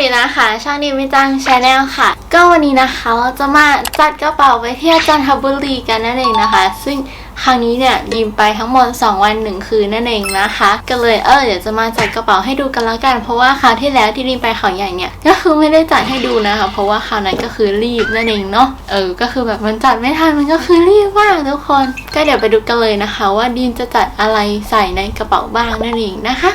ดีนะคะช่องดีไม่จังชาแนลค่ะ ก็วันนี้นะคะเราจะมาจัดกระเป๋าไปเที่ยวจันทบุรีกันนั่นเองนะคะ ซึ่งครั้งนี้เนี่ยดีมไปทั้งหมด2 วัน 1 คืนนั่นเองนะคะ ก็เลยเออเดี๋ยวจะมาจัดกระเป๋าให้ดูกันแล้วกัน เพราะว่าคราวที่แล้วที่ดีมไปเขาใหญ่เนี่ยก็คือไม่ได้จัดให้ดูนะคะ เพราะว่าคราวนั้นก็คือรีบนั่นเองเนาะเออก็คือแบบมันจัดไม่ทันมันก็คือรีบมากทุกคน ก็เดี๋ยวไปดูกันเลยนะคะ ว่าดีมจะจัดอะไรใส่ในกระเป๋าบ้างนั่นเองนะคะ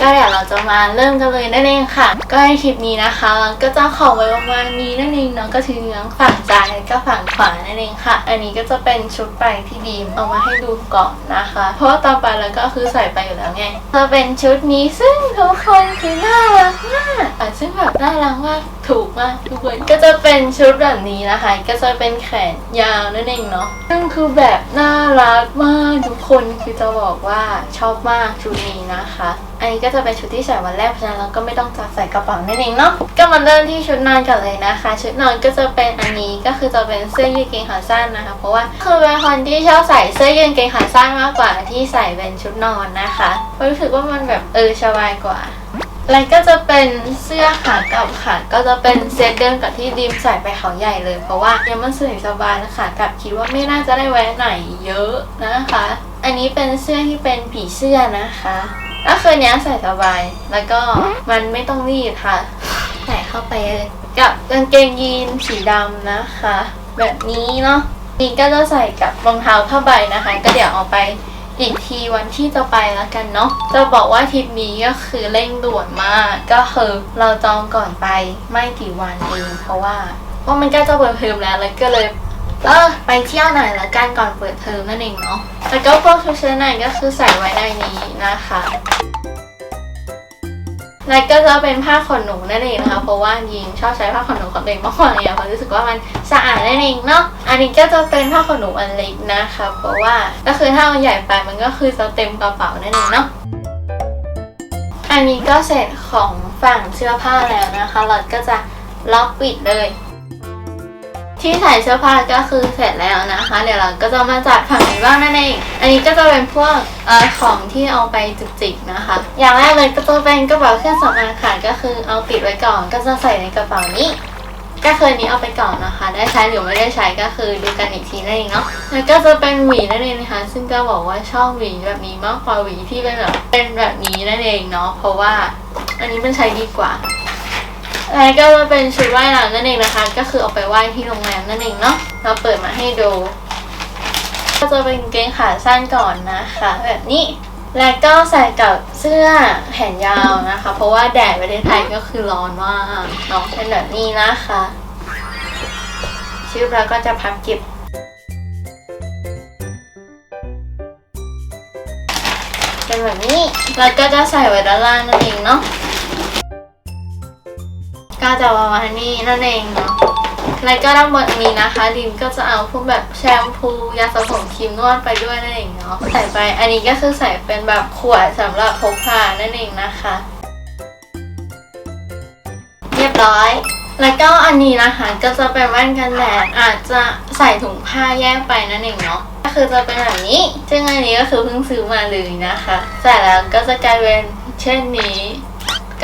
ก็เดี๋ยวเราจะมาเริ่มกันเลยนั่นเองค่ะ ก็ในคลิปนี้นะคะเราก็จะขอไว้ประมาณนี้นั่นเองเนาะก็คือทั้งฝั่งซ้ายและก็ฝั่งขวานั่นเองค่ะ อันนี้ก็จะเป็นชุดไปที่ดีมเอามาให้ดูก่อนนะคะ เพราะว่าตอนไปแล้วก็คือใส่ไปอยู่แล้วไงจะเป็นชุดนี้ซึ่งทุกคนคือน่ารักมากอะซึ่งแบบน่ารักมากถูกมากทุกคนก็จะเป็นชุดแบบนี้นะคะ ก็จะเป็นแขนยาวนั่นเองเนาะซึ่งคือแบบน่ารักมากทุกคนคือจะบอกว่าชอบมากชุดนี้นะคะ อันนี้ก็จะเป็นชุดที่ใส่วันแรกเพราะฉะนั้นเราก็ไม่ต้องจับใส่กระเป๋านั่นเองเนาะก็มาเริ่มที่ชุดนอนกันเลยนะคะ ชุดนอนก็จะเป็นอันนี้ก็คือจะเป็นเสื้อยืดเกงขาสั้นนะคะ เพราะว่าคือเป็นคนที่ชอบใส่เสื้อยืดเกงขาสั้นมากกว่าที่ใส่เป็นชุดนอนนะคะเพราะรู้สึกว่ามันแบบเออสบายกว่าแล้วก็จะเป็นเสื้อขาเกับค่ะก็จะเป็นเซตเดิมกับที่ดิมใส่ไปเขาใหญ่เลย เพราะว่ายังมันสวยสบายนะคะกับคิดว่าไม่น่าจะได้แวะไหนเยอะนะคะ อันนี้เป็นเสื้อที่เป็นผีเสื้อนะคะ ก็คือเนี้ยใส่สบาย แล้วก็มันไม่ต้องรีดค่ะ ใส่เข้าไปเลยกับกางเกงยีนสีดำนะคะ แบบนี้เนาะนี่ก็จะใส่กับรองเท้าผ้าใบนะคะ ก็เดี๋ยวเอาไปอีกทีวันที่จะไปแล้วกันเนาะ จะบอกว่าทริปนี้ก็คือเร่งด่วนมาก ก็คือเราจองก่อนไปไม่กี่วันเอง เพราะว่าเพรามันใกล้จะเปิดเทอมแล้วเลยก็เลย เออไปเที่ยวหน่อยละกันก่อนเปิดเทอมนั่นเองเนาะแล้วก็พวกชุดชั้นในก็คือใส่ไว้ในนี้นะคะแล้วก็จะเป็นผ้าขนหนูนั่นเองนะคะ เพราะว่ายิงชอบใช้ผ้าขนหนูของตัวเองมากกว่าเนี่ยเพราะรู้สึกว่ามันสะอาดนั่นเองเนาะ อันนี้ก็จะเป็นผ้าขนหนูอันเล็กนะคะ เพราะว่าก็คือถ้ามันใหญ่ไปมันก็คือจะเต็มกระเป๋านั่นเองเนาะ อันนี้ก็เสร็จของฝั่งเสื้อผ้าแล้วนะคะเราก็จะล็อกปิดเลย ที่ใส่เสื้อผ้าก็คือเสร็จแล้วนะคะ เดี๋ยวเราก็จะมาจัดฝั่งนี้บ้างนั่นเอง อันนี้ก็จะเป็นพวกอของที่เอาไปจุกจิกนะคะ อย่างแรกเลยก็จะเป็นกระเป๋าเครื่องสำอางค่ะก็คือเอาปิดไว้ก่อน ก็จะใส่ในกระเป๋านี้ก็คือนนี้เอาไปก่อนนะคะ ได้ใช้หรือไม่ได้ใช้ก็คือดูกันอีกทีนั่นเองเนาะแล้วก็จะเป็นหวีนั่นเองนะคะ ซึ่งจะบอกว่าชอบหวีแบบนี้มากกว่าหวีที่เป็นแบบเป็นแบบนี้นั่นเองเนาะเพราะว่าอันนี้มันใช้ดีกว่า แล้วก็จะเป็นชุดว่ายน้ำนั่นเองนะคะ ก็คือเอาไปว่ายที่โรงแรมนั่นเองเนาะเราเปิดมาให้ดู ก็จะเป็นกางเกงขาสั้นก่อนนะคะ แบบนี้ แล้วก็ใส่กับเสื้อแขนยาวนะคะ เพราะว่าแดดประเทศไทยก็คือร้อนมากเนาะเป็นแบบนี้นะคะชื่อแล้วก็จะพับเก็บเป็นแบบนี้ แล้วก็จะใส่ไว้ด้านล่างนั่นเองเนาะ ก็จะประมาณนี้นั่นเองเนาะแล้วก็ด้านบนนี้นะคะดิมก็จะเอาพวกแบบแชมพูยาสระผมครีมนวดไปด้วยนั่นเองเนาะใส่ไปอันนี้ก็คือใส่เป็นแบบขวดสำหรับพกพานั่นเองนะคะ เรียบร้อยแล้วก็อันนี้นะคะก็จะเป็นแว่นกันแดดอาจจะใส่ถุงผ้าแยกไปนั่นเองเนาะก็คือจะเป็นแบบนี้ซึ่งอันนี้ก็คือเพิ่งซื้อมาเลยนะคะใส่แล้วก็จะกลายเป็นเช่นนี้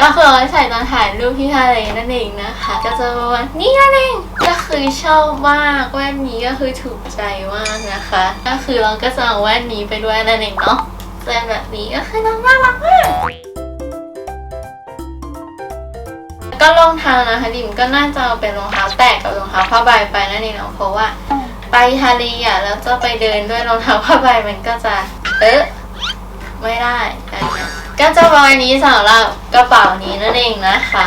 ก็คือเอาไว้ใส่ตอนถ่ายรูปที่ทะเลนั่นเองนะคะ ก็จะประมาณนี้นั่นเองก็คือชอบมากแว่นนี้ก็คือถูกใจมากนะคะ ก็คือเราก็จะเอาแว่นนี้ไปด้วยนั่นเองเนาะแต่แบบนี้ก็คือน่ารักมากก็รองเท้านะคะดิมก็น่าจะเอาเป็นรองเท้าแตะกับรองเท้าผ้าใบไปนั่นเองเนาะเพราะว่าไปทะเลอะแล้วจะไปเดินด้วยรองเท้าผ้าใบมันก็จะ เอ๊ะไม่ได้อะ ก็จะประมาณนี้สำหรับกระเป๋านี้นั่นเองนะคะ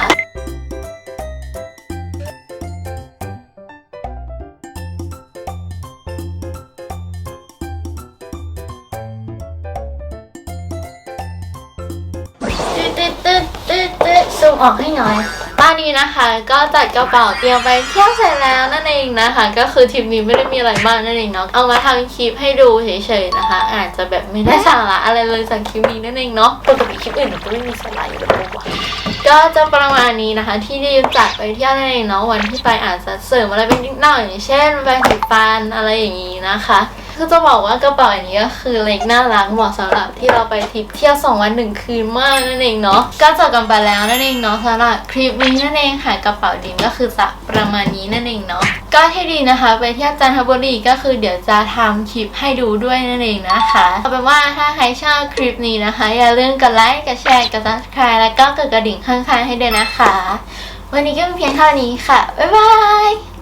ตึ๊ดตึ๊ดตึ๊ดตึ๊ดตึ๊ดซูมออกให้หน่อย ตอนนี้นะคะ ก็จัดกระเป๋าเตรียมไปเที่ยวเสร็จแล้วนั่นเองนะคะ ก็คือทริปนี้ไม่ได้มีอะไรมากนั่นเองเนาะเอามาทำคลิปให้ดูเฉยๆนะคะ อาจจะแบบไม่ได้สาระอะไรเลยจากคลิปนี้นั่นเองเนาะปกติคลิปอื่นมันก็ไม่มีสาระอยู่แล้วปะก็จะประมาณนี้นะคะ ที่ได้จัดไปเที่ยวนั่นเองเนาะวันที่ไปอาจจะเสริมอะไรไปนิดหน่อยอย่างเช่นแปรงสีฟันอะไรอย่างนี้นะคะ คือจะบอกว่ากระเป๋าอันนี้ก็คือเล็กน่ารักเหมาะสำหรับที่เราไปทริปเที่ยวสองวันหนึ่งคืนมากนั่นเองเนาะก็จบกันไปแล้วนั่นเองเนาะสำหรับคลิปนี้นั่นเองค่ะกระเป๋าดิมก็คือจะประมาณนี้นั่นเองเนาะก็ที่ดีนะคะ ไปเที่ยวจันทบุรีก็คือเดี๋ยวจะทำคลิปให้ดูด้วยนั่นเองนะคะเอาเป็นว่าถ้าใครชอบคลิปนี้นะคะ อย่าลืมกดไลค์กดแชร์กด subscribe แล้วก็กดกระดิ่งข้างๆให้ด้วยนะคะ วันนี้ก็เพียงเท่านี้ค่ะบ๊ายบาย